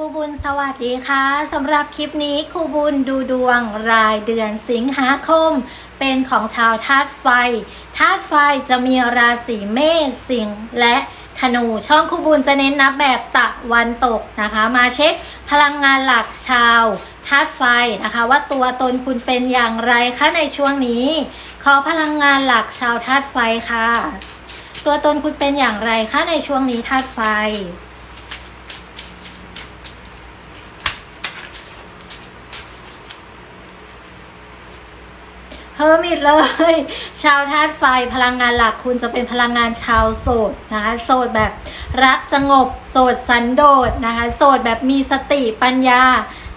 ครูบุญสวัสดีค่ะสำหรับคลิปนี้ครูบุญดูดวงรายเดือนสิงหาคม เป็นของชาวธาตุไฟธาตุไฟจะมีราศีเมษสิงห์และธนูช่องครูบุญจะเน้นนับแบบตะวันตกนะคะ มาเช็คพลังงานหลักชาวธาตุไฟนะคะ ว่าตัวตนคุณเป็นอย่างไรคะในช่วงนี้ ขอพลังงานหลักชาวธาตุไฟค่ะ ตัวตนคุณเป็นอย่างไรคะในช่วงนี้ธาตุไฟ เฮอร์มิตเลย ชาวธาตุไฟพลังงานหลักคุณจะเป็นพลังงานชาวโสดนะคะโสดแบบรักสงบ โสดสันโดษนะคะโสดแบบมีสติปัญญา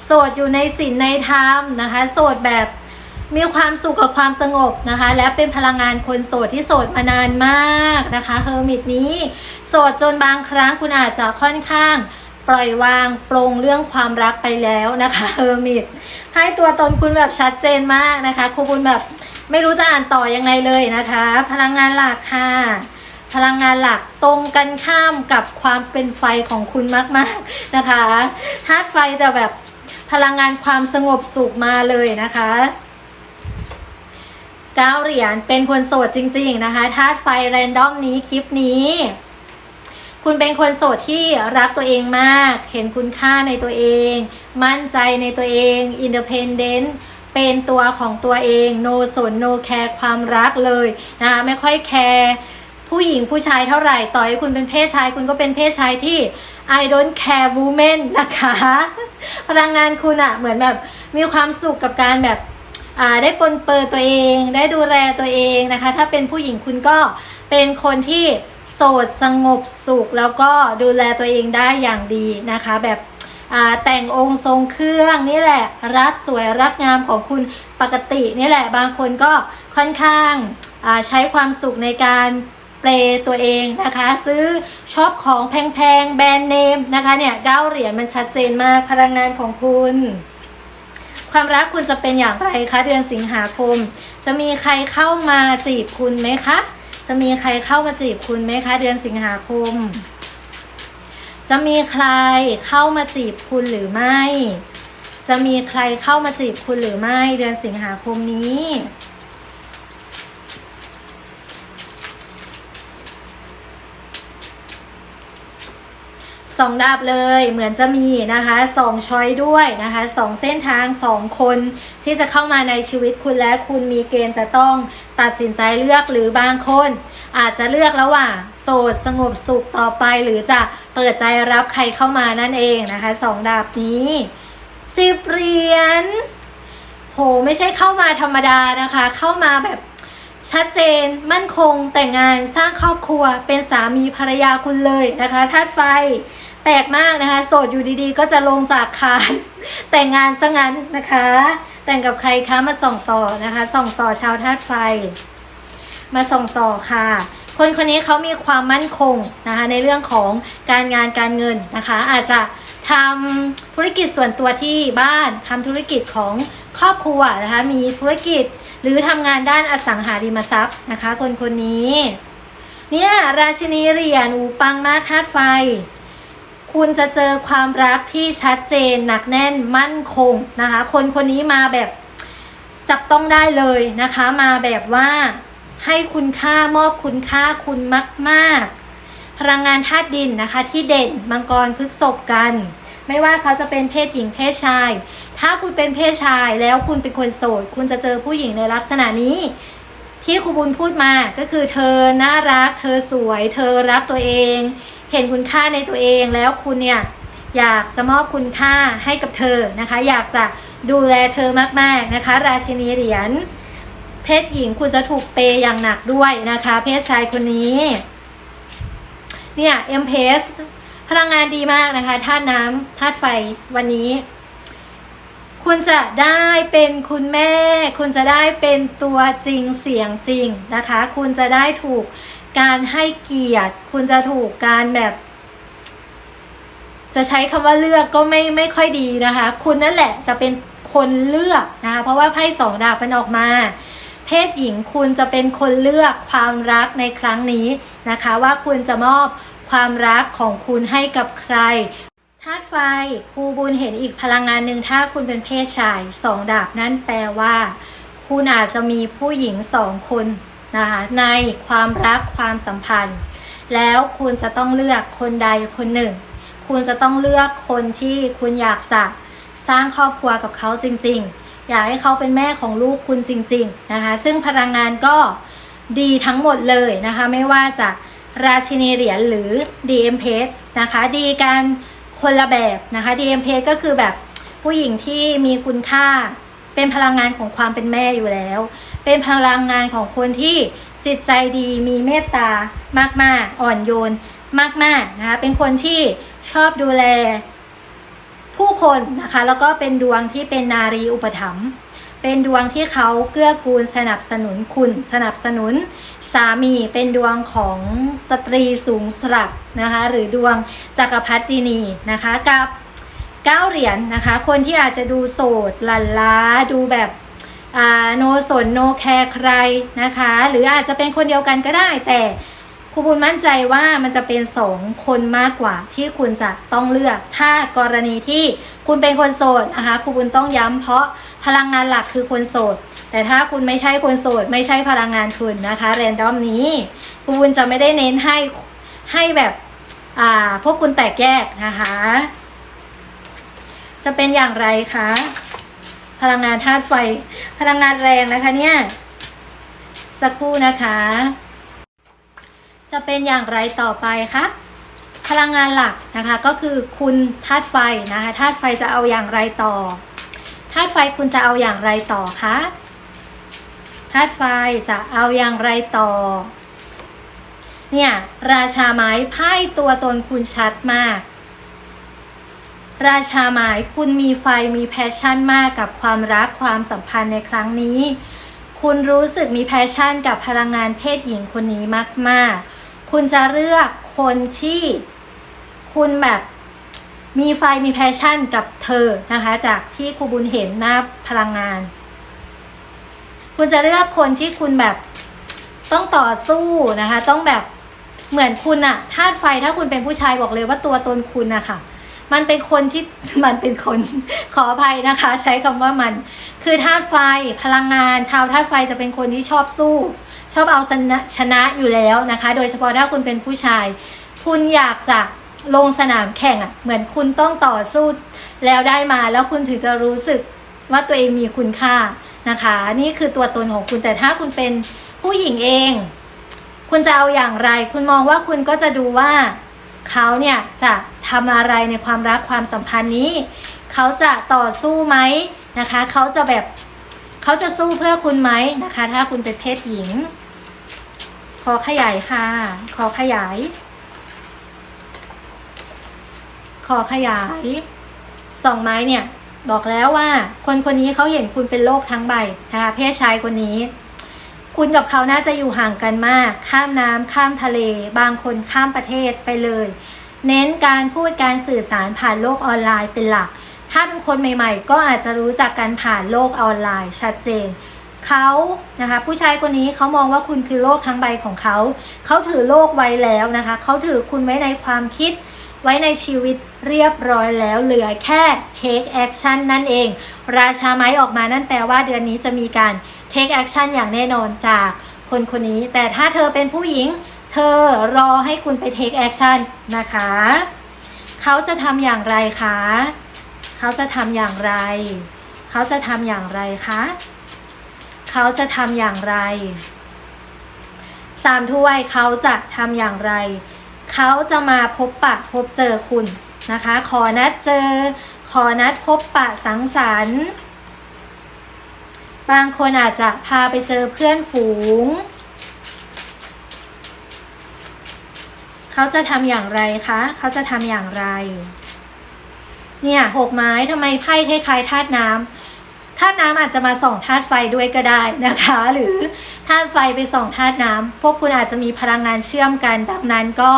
โสดอยู่ในศีลในธรรมนะคะโสดแบบมีความสุขกับความสงบนะคะ และเป็นพลังงานคนโสดที่โสดมานานมากนะคะเฮอร์มิตนี้ โสดจนบางครั้งคุณอาจจะค่อนข้าง ปล่อยวางปลงเรื่องความรักไปแล้วนะคะเฮอร์มิต ให้ตัวตนคุณแบบชัดเจนมากนะคะครูบุญแบบไม่รู้จะอ่านต่อยังไงเลยนะคะ พลังงานหลักค่ะ พลังงานหลักตรงกันข้ามกับความเป็นไฟของคุณมากๆนะคะธาตุไฟแต่แบบพลังงานความสงบสุขมาเลยนะคะก้าเหรียญเป็นคนโสดจริง ๆ นะคะธาตุไฟแรนดอมนี้คลิปนี้ คุณเป็นคนโสดที่รักตัวเองมาก เห็นคุณค่าในตัวเอง มั่นใจในตัวเองอินเด p เพนเดนต์เป็นตัวของตัวเองโนสนโนแคร์ความรักเลยนะคะไม่ค่อยแคร์ผู้หญิงผู้ชายเท่าไหร่ต่อให้คุณเป็นเพศชาย คุณก็เป็นเพศชายที่ I don't care women นะคะพลังงานคุณอะเหมือนแบบมีความสุขกับการแบบอ่าได้ปนเปื้อตัวเอง ได้ดูแลตัวเองนะคะ ถ้าเป็นผู้หญิงคุณก็เป็นคนที่ สดสงบสุข แล้วก็ดูแลตัวเองได้อย่างดีนะคะ แบบแต่งองค์ทรงเครื่องนี่แหละ รักสวยรักงามของคุณปกตินี่แหละบางคนก็ค่อนข้างใช้ความสุขในการเปรย์ตัวเองนะคะ ซื้อชอบของแพงๆ แบรนด์เนมนะคะเนี่ยเก้าเหรียญมันชัดเจนมากพลังงานของคุณ ความรักคุณจะเป็นอย่างไรคะ เดือนสิงหาคม จะมีใครเข้ามาจีบคุณไหมคะ จะมีใครเข้ามาจีบคุณไหมคะ เดือนสิงหาคม จะมีใครเข้ามาจีบคุณหรือไม่ จะมีใครเข้ามาจีบคุณหรือไม่ เดือนสิงหาคมนี้สองดาบเลยเหมือนจะมีนะคะสองช้อยด้วยนะคะสองเส้นทางสองคนที่จะเข้ามาในชีวิตคุณและคุณมีเกณฑ์จะต้อง ตัดสินใจเลือกหรือบางคน อาจจะเลือกระหว่างโสดสงบสุขต่อไป หรือจะเปิดใจรับใครเข้ามานั่นเองนะคะสองดาบนี้สิบเหรียญโหไม่ใช่เข้ามาธรรมดานะคะ เข้ามาแบบชัดเจนมั่นคงแต่งงานสร้างครอบครัวเป็นสามีภรรยาคุณเลยนะคะธาตุไฟแปลกมากนะคะ โสดอยู่ดีๆ ก็จะลงจากคานแต่งงานซะงั้นนะคะ แต่งกับใครคะมาส่องต่อนะคะ ส่องต่อชาวธาตุไฟ มาส่องต่อค่ะ คนคนนี้เขามีความมั่นคงนะคะในเรื่องของการงานการเงินนะคะ อาจจะทำธุรกิจส่วนตัวที่บ้านทำธุรกิจของครอบครัวนะคะ มีธุรกิจหรือทำงานด้านอสังหาริมทรัพย์นะคะ คนคนนี้ เนี่ยราชินีเหรียญอูปังมาธาตุไฟ คุณจะเจอความรักที่ชัดเจนหนักแน่นมั่นคงนะคะ คนคนนี้มาแบบจับต้องได้เลยนะคะ มาแบบว่าให้คุณค่ามอบคุณค่าคุณมากๆ พลังงานธาตุดินนะคะ ที่เด่นมังกรพฤกษบกัน ไม่ว่าเขาจะเป็นเพศหญิงเพศชาย ถ้าคุณเป็นเพศชายแล้วคุณเป็นคนโสด คุณจะเจอผู้หญิงในลักษณะนี้ ที่ครูบุญพูดมาก็คือเธอน่ารัก เธอสวย เธอรักตัวเอง เห็นคุณค่าในตัวเองแล้วคุณเนี่ยอยากจะมอบคุณค่าให้กับเธอนะคะ อยากจะดูแลเธอมากๆนะคะ ราชินีเหรียญเพศหญิงคุณจะถูกเปย์อย่างหนักด้วยนะคะ เพศชายคนนี้เนี่ยเอ็มเพสพลังงานดีมากนะคะธาตุน้ำธาตุไฟวันนี้ คุณจะได้เป็นคุณแม่ คุณจะได้เป็นตัวจริงเสียงจริงนะคะ คุณจะได้ถูก การให้เกียรติ คุณจะถูกการแบบ จะใช้คำว่าเลือกก็ไม่ไม่ค่อยดีนะคะ คุณนั่นแหละจะเป็นคนเลือกนะคะเพราะว่าไพ่สองดาบมันออกมา เพศหญิงคุณจะเป็นคนเลือกความรักในครั้งนี้นะคะ ว่าคุณจะมอบความรักของคุณให้กับใครธาตุไฟครูบุญเห็นอีกพลังงานหนึ่งถ้าคุณเป็นเพศชายสองดาบนั่นแปลว่า คุณอาจจะมีผู้หญิงสองคน นะคะในความรักความสัมพันธ์ แล้วคุณจะต้องเลือกคนใดคนหนึ่ง คุณจะต้องเลือกคนที่คุณอยากจะสร้างครอบครัวกับเขาจริง ๆ อยากให้เขาเป็นแม่ของลูกคุณจริง ๆนะคะ ซึ่งพลังงานก็ดีทั้งหมดเลยนะคะ ไม่ว่าจะราชินีเหรียญหรือ DM p a g e นะคะ ดีกันคนละแบบนะคะ DM p a g e ก็คือแบบผู้หญิงที่มีคุณค่าเป็นพลังงานของความเป็นแม่อยู่แล้ว เป็นพลังงานของคนที่จิตใจดีมีเมตตามาก ๆ อ่อนโยนมาก ๆ นะคะ เป็นคนที่ชอบดูแลผู้คนนะคะ แล้วก็เป็นดวงที่เป็นนารีอุปถัมภ์เป็นดวงที่เขาเกื้อกูลสนับสนุนคุณ สนับสนุนสามีเป็นดวงของสตรีสูงสลับนะคะ หรือดวงจักรพรรดินีนะคะกับเก้าเหรียญนะคะ คนที่อาจจะดูโสดหลันล้าดูแบบ โนสนโนแคร์ใครนะคะ หรืออาจจะเป็นคนเดียวกันก็ได้ แต่ครูบุญมั่นใจว่ามันจะเป็นสองคนมากกว่าที่คุณจะต้องเลือก ถ้ากรณีที่คุณเป็นคนโสดนะคะครูบุญต้องย้ำเพราะพลังงานหลักคือคนโสด แต่ถ้าคุณไม่ใช่คนโสด ไม่ใช่พลังงานคุณนะคะแรนดอมนี้ครูบุญจะไม่ได้เน้นให้ให้แบบอ่าพวกคุณแตกแยกนะคะ จะเป็นอย่างไรคะ พลังงานธาตุไฟ พลังงานแรงนะคะเนี่ย สักครู่นะคะ จะเป็นอย่างไรต่อไปคะพลังงานหลักนะคะก็คือคุณธาตุไฟนะคะธาตุไฟจะเอาอย่างไรต่อธาตุไฟคุณจะเอาอย่างไรต่อคะธาตุไฟจะเอาอย่างไรต่อ เนี่ยราชาไม้ไพ่ตัวตนคุณชัดมาก ราชาไม้คุณมีไฟมีแพชชั่นมากกับความรักความสัมพันธ์ในครั้งนี้ คุณรู้สึกมีแพชชั่นกับพลังงานเพศหญิงคนนี้มาก ๆ คุณจะเลือกคนที่ คุณแบบมีไฟมีแพชชั่นกับเธอนะคะ จากที่ครูบุญเห็นหน้าพลังงาน คุณจะเลือกคนที่คุณแบบต้องต่อสู้นะคะ ต้องแบบเหมือนคุณอะธาตุไฟถ้าคุณเป็นผู้ชายบอกเลยว่าตัวตนคุณอะค่ะ มันเป็นคนที่มันเป็นคน ขออภัยนะคะ ใช้คำว่ามัน คือธาตุไฟพลังงาน ชาวธาตุไฟจะเป็นคนที่ชอบสู้ ชอบเอาชนะชนะอยู่แล้วนะคะ โดยเฉพาะถ้าคุณเป็นผู้ชาย คุณอยากจะลงสนามแข่งอะ่ะ เหมือนคุณต้องต่อสู้แล้วได้มา แล้วคุณถึงจะรู้สึกว่าตัวเองมีคุณค่านะคะ นี่คือตัวตนของคุณแต่ถ้าคุณเป็นผู้หญิงเอง คุณจะเอาอย่างไร คุณมองว่าคุณก็จะดูว่า เขาเนี่ยจะทำอะไรในความรักความสัมพันธ์นี้ เขาจะต่อสู้ไหมนะคะ เขาจะแบบเขาจะสู้เพื่อคุณไหมนะคะ ถ้าคุณเป็นเพศหญิง ขอขยายค่ะ ขอขยาย ขอขยายสองไม้เนี่ย บอกแล้วว่า คนคนนี้เขาเห็นคุณเป็นโลกทั้งใบนะคะเพศชายคนนี้ คุณกับเขาน่าจะอยู่ห่างกันมาก ข้ามน้ำข้ามทะเล บางคนข้ามประเทศไปเลย เน้นการพูดการสื่อสารผ่านโลกออนไลน์เป็นหลัก ถ้าเป็นคนใหม่ ๆ ก็อาจจะรู้จักกันผ่านโลกออนไลน์ ชัดเจนเขานะคะผู้ชายคนนี้เขามองว่าคุณคือโลกทั้งใบของเขา เขาถือโลกไว้แล้วนะคะเขาถือคุณไว้ในความคิด ไว้ในชีวิตเรียบร้อยแล้วเหลือแค่ take action นั่นเอง ราชาไม้ออกมานั่นแปลว่าเดือนนี้จะมีการ take action อย่างแน่นอนจากคนคนนี้ แต่ถ้าเธอเป็นผู้หญิง เธอรอให้คุณไป take action นะคะ เขาจะทำอย่างไรคะ เขาจะทำอย่างไร เขาจะทำอย่างไรคะ เขาจะทำอย่างไรสามถ้วยเขาจะทำอย่างไร เขาจะมาพบปะพบเจอคุณนะคะ ขอนัดเจอ ขอนัดพบปะสังสรรค์ บางคนอาจจะพาไปเจอเพื่อนฝูง เขาจะทำอย่างไรคะ เขาจะทำอย่างไร เนี่ยหกไม้ทำไมไพ่คล้ายๆธาตุน้ำธาตุน้ำอาจจะมาส่องธาตุไฟด้วยก็ได้นะคะ หรือธาตุไฟไปส่องธาตุน้ำพวกคุณอาจจะมีพลังงานเชื่อมกัน ดังนั้นก็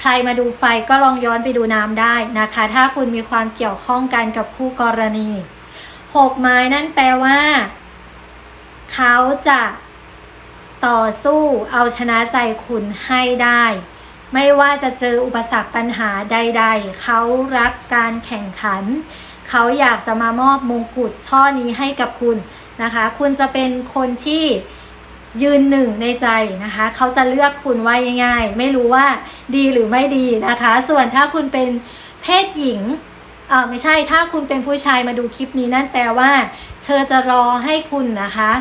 ใครมาดูไฟก็ลองย้อนไปดูน้ำได้นะคะ ถ้าคุณมีความเกี่ยวข้องกันกับคู่กรณีหกไม้นั่นแปลว่า เขาจะต่อสู้เอาชนะใจคุณให้ได้ ไม่ว่าจะเจออุปสรรคปัญหาใด ๆ เขารักการแข่งขัน เขาอยากจะมามอบมงกุฎช่อนี้ให้กับคุณนะคะ คุณจะเป็นคนที่ยืนหนึ่งในใจนะคะ เขาจะเลือกคุณไว้ง่ายๆ ไม่รู้ว่าดีหรือไม่ดีนะคะ ส่วนถ้าคุณเป็นเพศหญิงเออไม่ใช่ถ้าคุณเป็นผู้ชายมาดูคลิปนี้นั่นแปลว่า เธอจะรอให้คุณนะคะ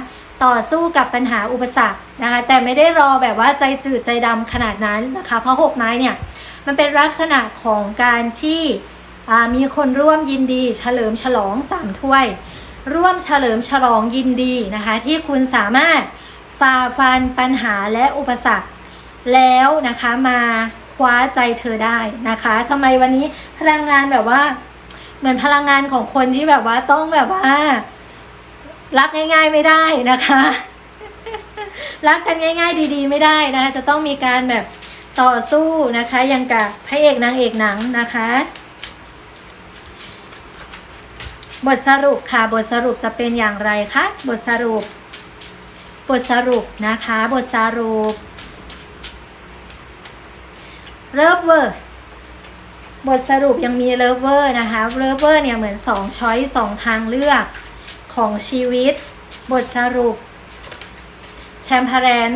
ต่อสู้กับปัญหาอุปสรรคนะคะ แต่ไม่ได้รอแบบว่าใจจืดใจดำขนาดนั้นนะคะ เพราะหกไม้เนี่ยมันเป็นลักษณะของการที่มีคนร่วมยินดี เฉลิมฉลองสามถ้วย ร่วมเฉลิมฉลองยินดีนะคะ ที่คุณสามารถฝ่าฟันปัญหาและอุปสรรค แล้วนะคะมาคว้าใจเธอได้นะคะทำไมวันนี้พลังงานแบบว่า เหมือนพลังงานของคนที่แบบว่าต้องแบบว่า รักง่าย ๆไม่ได้นะคะ รักกันง่าย ๆ ดีๆ ไม่ได้นะคะ จะต้องมีการแบบต่อสู้นะคะย่างกับพระเอกนางเอกหนังนะคะ บทสรุปค่ะบทสรุปจะเป็นอย่างไรคะบทสรุป บทสรุปนะคะ บทสรุปเลิฟเวอร์บทสรุปยังมีเลิฟเวอร์นะคะเลิฟเวอร์เนี่ยเหมือนสองช้อยสองทางเลือก ของชีวิต บทสรุป แชมพาแรน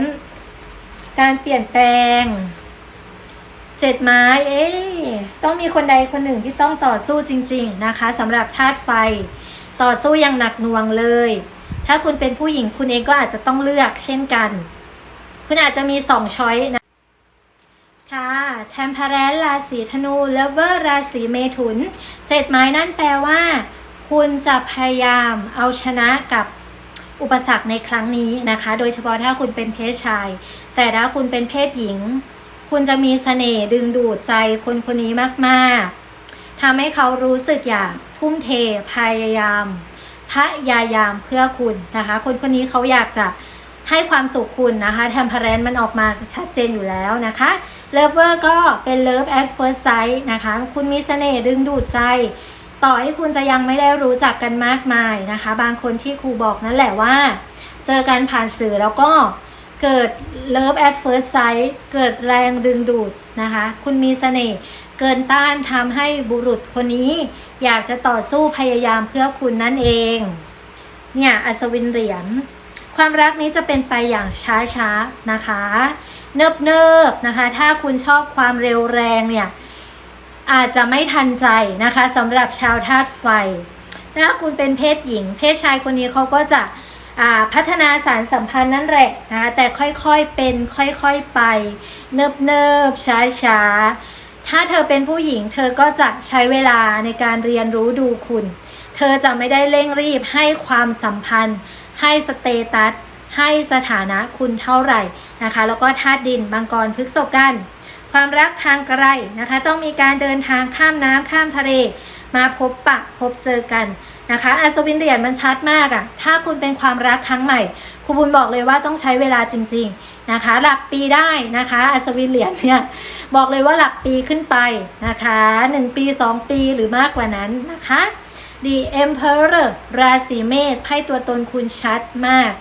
การเปลี่ยนแปลง เจ็ดไม้ เอ๊ะต้องมีคนใดคนหนึ่งที่ต้องต่อสู้จริง ๆ นะคะสำหรับธาตุไฟ ต่อสู้อย่างหนักหน่วงเลย ถ้าคุณเป็นผู้หญิงคุณเองก็อาจจะต้องเลือกเช่นกัน คุณอาจจะมีสองช้อยนะค่ะแทมพาแรนราศีธนูเลเวอร์ราศีเมถุน เจ็ดไม้นั่นแปลว่า คุณจะพยายามเอาชนะกับอุปสรรคในครั้งนี้นะคะ โดยเฉพาะถ้าคุณเป็นเพศชาย แต่ถ้าคุณเป็นเพศหญิง คุณจะมีเสน่ห์ดึงดูดใจคนคนนี้มากๆทำให้เขารู้สึกอยากทุ่มเทพยายาม พยายามเพื่อคุณนะคะ คนคนนี้เขาอยากจะให้ความสุขคุณนะคะแทมพารนมันออกมาชัดเจนอยู่แล้วนะคะเลเวอร์ก็เป็น Love at First Sight นะคะ คุณมีเสน่ห์ดึงดูดใจ ต่อให้คุณจะยังไม่ได้รู้จักกันมากมายนะคะ บางคนที่ครูบอกนั่นแหละว่า เจอกันผ่านสื่อแล้วก็เกิด Love at First Sight เกิดแรงดึงดูดนะคะ คุณมีเสน่ห์เกินต้านทำให้บุรุษคนนี้ อยากจะต่อสู้พยายามเพื่อคุณนั่นเอง เนี่ย อัศวินเหรียญความรักนี้จะเป็นไปอย่างช้าๆนะคะ เนิบๆนะคะ ถ้าคุณชอบความเร็วแรงเนี่ย อาจจะไม่ทันใจนะคะสำหรับชาวธาตุไฟถ้าคุณเป็นเพศหญิง เพศชายคนนี้เขาก็จะพัฒนาสารสัมพันธ์นั่นแหละนะคะแต่ค่อยๆเป็นค่อยๆไป เนิบๆช้าๆ ถ้าเธอเป็นผู้หญิง เธอก็จะใช้เวลาในการเรียนรู้ดูคุณ เธอจะไม่ได้เร่งรีบให้ความสัมพันธ์ ให้สเตตัสให้สถานะคุณเท่าไหร่นะคะ แล้วก็ธาตุดินมังกรพฤกษกัน ความรักทางไกลนะคะ ต้องมีการเดินทางข้ามน้ำข้ามทะเล มาพบปะพบเจอกันนะคะอัศวินเหรียญมันชัดมากอะถ้าคุณเป็นความรักครั้งใหม่ครูบุญบอกเลยว่าต้องใช้เวลาจริง ๆนะคะ หลักปีได้นะคะอัศวินเหรียญเนี่ยบอกเลยว่าหลักปีขึ้นไปนะคะ 1 ปี 2 ปีหรือมากกว่านั้นนะคะ The Emperor ราศีเมษไพ่ตัวตนคุณชัดมาก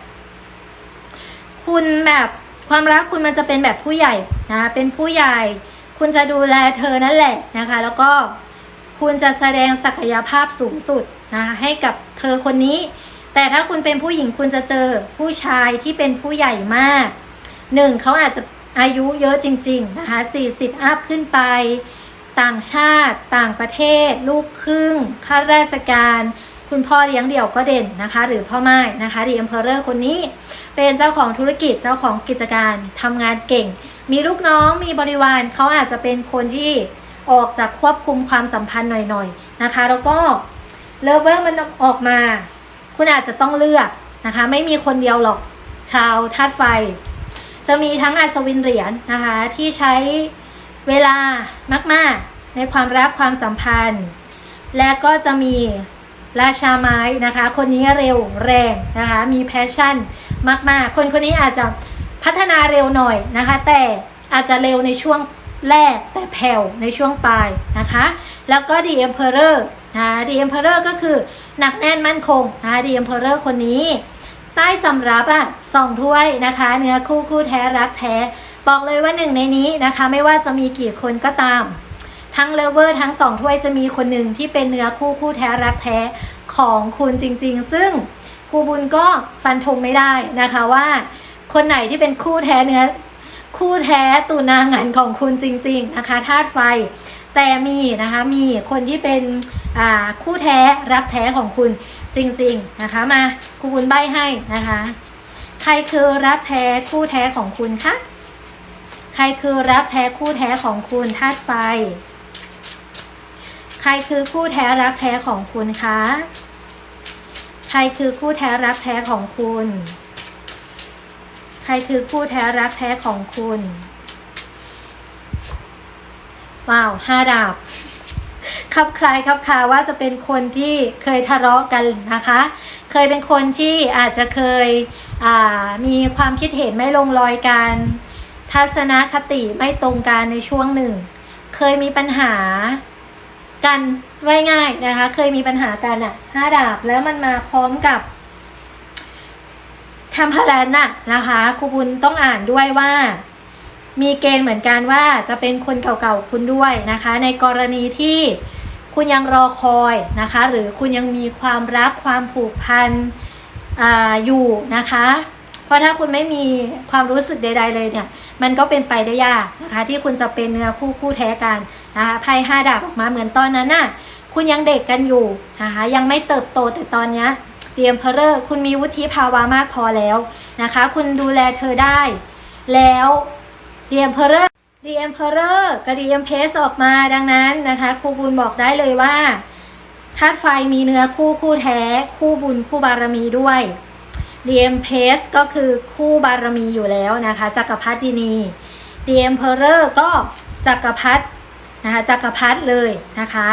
คุณแบบ ความรักคุณมันจะเป็นแบบผู้ใหญ่นะเป็นผู้ใหญ่ คุณจะดูแลเธอนั่นแหละนะคะ แล้วก็คุณจะแสดงศักยภาพสูงสุดนะให้กับเธอคนนี้ แต่ถ้าคุณเป็นผู้หญิงคุณจะเจอผู้ชายที่เป็นผู้ใหญ่มากหนึ่งเขาอาจจะอายุเยอะจริง ๆ นะคะ 40 อัพขึ้นไป ต่างชาติ ต่างประเทศ ลูกครึ่ง ข้าราชการ คุณพ่อเลี้ยงเดี่ยวก็เด่นนะคะ หรือพ่อไม้นะคะดีเอ็มเพอเรอร์คนนี้ เป็นเจ้าของธุรกิจเจ้าของกิจการทำงานเก่ง มีลูกน้องมีบริวารเขาอาจจะเป็นคนที่ออกจากควบคุมความสัมพันธ์หน่อยๆนะคะ แล้วก็เลเวอร์มันออกมา คุณอาจจะต้องเลือกนะคะ ไม่มีคนเดียวหรอกชาวธาตุไฟ จะมีทั้งอัศวินเหรียญนะคะ ที่ใช้เวลามาก ๆ ในความรักความสัมพันธ์ และก็จะมีราชาไม้นะคะ คนนี้เร็วแรงนะคะ มีแพชชั่น มาก ๆ คนคนนี้อาจจะพัฒนาเร็วหน่อยนะคะ แต่อาจจะเร็วในช่วงแรกแต่แผ่วในช่วงปลายนะคะ แล้วก็ The Emperor นะ The Emperor ก็คือหนักแน่นมั่นคงนะ The Emperor คนนี้ ใต้สำรับอะสองถ้วยนะคะ เนื้อคู่คู่แท้รักแท้ บอกเลยว่าหนึ่งในนี้นะคะ ไม่ว่าจะมีกี่คนก็ตาม ทั้งเลเวอร์ทั้งสองถ้วยจะมีคนหนึ่งที่เป็นเนื้อคู่คู่แท้รักแท้ของคุณจริง ๆ ซึ่ง ครูบุญก็ฟันธงไม่ได้นะคะว่า คนไหนที่เป็นคู่แท้เนื้อคู่แท้ตุนางันของคุณจริง ๆนะคะธาตุไฟ แต่มีนะคะมีคนที่เป็นอ่าคู่แท้รักแท้ของคุณจริง ๆนะคะ มาครูบุญใบให้นะคะ ใครคือรักแท้คู่แท้ของคุณคะใครคือรักแท้คู่แท้ของคุณธาตุไฟ ใครคือคู่แท้รักแท้ของคุณคะใรคือคู่แท้รักแท้ของคุณ ใครคือคู่แท้รักแท้ของคุณ ว้าวห้าดาบคับคลายคับคาว่าจะเป็นคนที่เคยทะเลาะกันนะคะ เคยเป็นคนที่อาจจะเคยมีความคิดเห็นไม่ลงรอยกัน ทัศนคติไม่ตรงกันในช่วงหนึ่ง เคยมีปัญหากัน ไว้ง่ายนะคะ เคยมีปัญหากันอะห้าดาบแล้วมันมาพร้อมกับทำพลันน่ะนะคะครูบุญต้องอ่านด้วยว่า มีเกณฑ์เหมือนกันว่าจะเป็นคนเก่าๆคุณด้วยนะคะ ในกรณีที่คุณยังรอคอยนะคะ หรือคุณยังมีความรักความผูกพันออยู่นะคะ เพราะถ้าคุณไม่มีความรู้สึกใด ๆ เลยเนี่ย มันก็เป็นไปได้ยากนะคะ ที่คุณจะเป็นเนื้อคู่คู่แท้กันนะคะไพ่ห้าดาบออกมาเหมือนตอนนั้นน่ะ คุณยังเด็กกันอยู่นะคะยังไม่เติบโตแต่ตอนนี้เตรียมเพอร์คุณมีวุฒิภาวะมากพอแล้วนะคะ คุณดูแลเธอได้ แล้ว The Emperor The Emperor กับ The Empress ออกมาดังนั้นนะคะครูบุญบอกได้เลยว่าธาตุไฟมีเนื้อคู่คู่แท้ คู่บุญคู่บารมีด้วย The Empress ก็คือคู่บารมีอยู่แล้วนะคะจักรพรรดินี The Emperor ก็จักรพรรดินะคะจักรพรรดิเลยนะคะ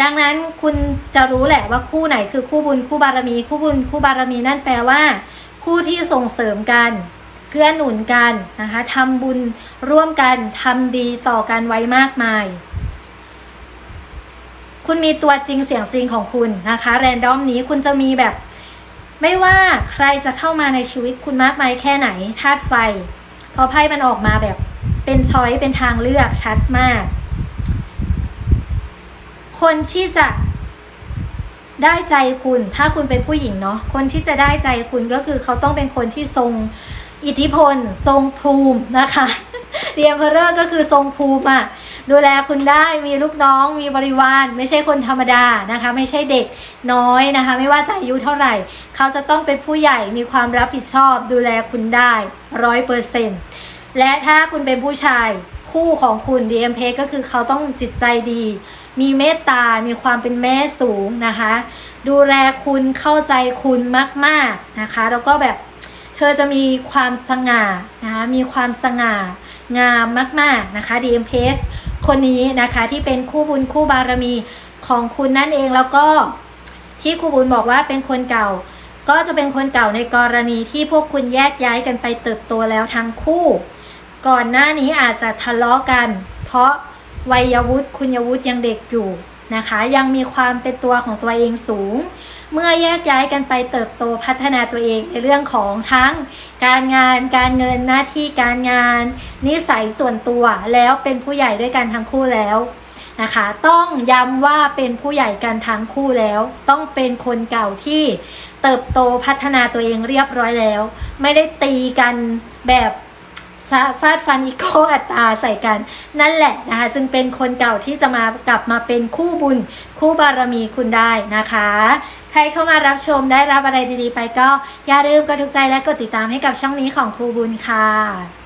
ดังนั้นคุณจะรู้แหละว่าคู่ไหนคือคู่บุญคู่บารมี คู่บุญคู่บารมีนั่นแปลว่า คู่ที่ส่งเสริมกันเกื้อหนุนกันนะคะทำบุญร่วมกันทำดีต่อกันไว้มากมาย คุณมีตัวจริงเสียงจริงของคุณนะคะ แรนดอมนี้คุณจะมีแบบ ไม่ว่าใครจะเข้ามาในชีวิตคุณมากมายแค่ไหนธาตุไฟ พอไพ่มันออกมาแบบเป็นช้อยเป็นทางเลือกชัดมาก คนที่จะได้ใจคุณ ถ้าคุณเป็นผู้หญิงเนาะ คนที่จะได้ใจคุณก็คือเขาต้องเป็นคนที่ทรงอิทธิพล ทรงภูมินะคะเดียมเพอร์ก็คือทรงภูมิอะดูแลคุณได้มีลูกน้องมีบริวาร ไม่ใช่คนธรรมดานะคะ ไม่ใช่เด็กน้อยนะคะ ไม่ว่าจะอายุเท่าไหร่ เขาจะต้องเป็นผู้ใหญ่มีความรับผิดชอบ ดูแลคุณได้ร้อยเปอร์เซ็นต์และถ้าคุณเป็นผู้ชายคู่ของคุณ DMP ก็คือเขาต้องจิตใจดี มีเมตตา มีความเป็นแม่สูงนะคะ ดูแลคุณเข้าใจคุณมาก ๆนะคะ แล้วก็แบบเธอจะมีความสง่านะคะมีความสง่างามมาก ๆนะคะ DMPS คนนี้นะคะที่เป็นคู่บุญคู่บารมีของคุณนั่นเองแล้วก็ที่ครูบุญบอกว่าเป็นคนเก่า ก็จะเป็นคนเก่าในกรณีที่พวกคุณแยกย้ายกันไปเติบโตแล้วทั้งคู่ ก่อนหน้านี้อาจจะทะเลาะกัน เพราะ วัยวุฒิคุณวุฒิยังเด็กอยู่นะคะ ยังมีความเป็นตัวของตัวเองสูง เมื่อแยกย้ายกันไปเติบโตพัฒนาตัวเองในเรื่องของทั้ง การงาน การเงินหน้าที่การงาน นิสัยส่วนตัวแล้วเป็นผู้ใหญ่ด้วยกันทั้งคู่แล้วนะคะ ต้องย้ำว่าเป็นผู้ใหญ่กันทั้งคู่แล้ว ต้องเป็นคนเก่าที่เติบโตพัฒนาตัวเองเรียบร้อยแล้ว ไม่ได้ตีกันแบบ ฟาดฟันอีโก้อัตราใส่กัน นั่นแหละนะคะ จึงเป็นคนเก่าที่จะมากลับมาเป็นคู่บุญ คู่บารมีคุณได้นะคะ ใครเข้ามารับชมได้รับอะไรดีๆ ไปก็อย่าลืมกดถูกใจและกดติดตามให้กับช่องนี้ของครูบุญค่ะ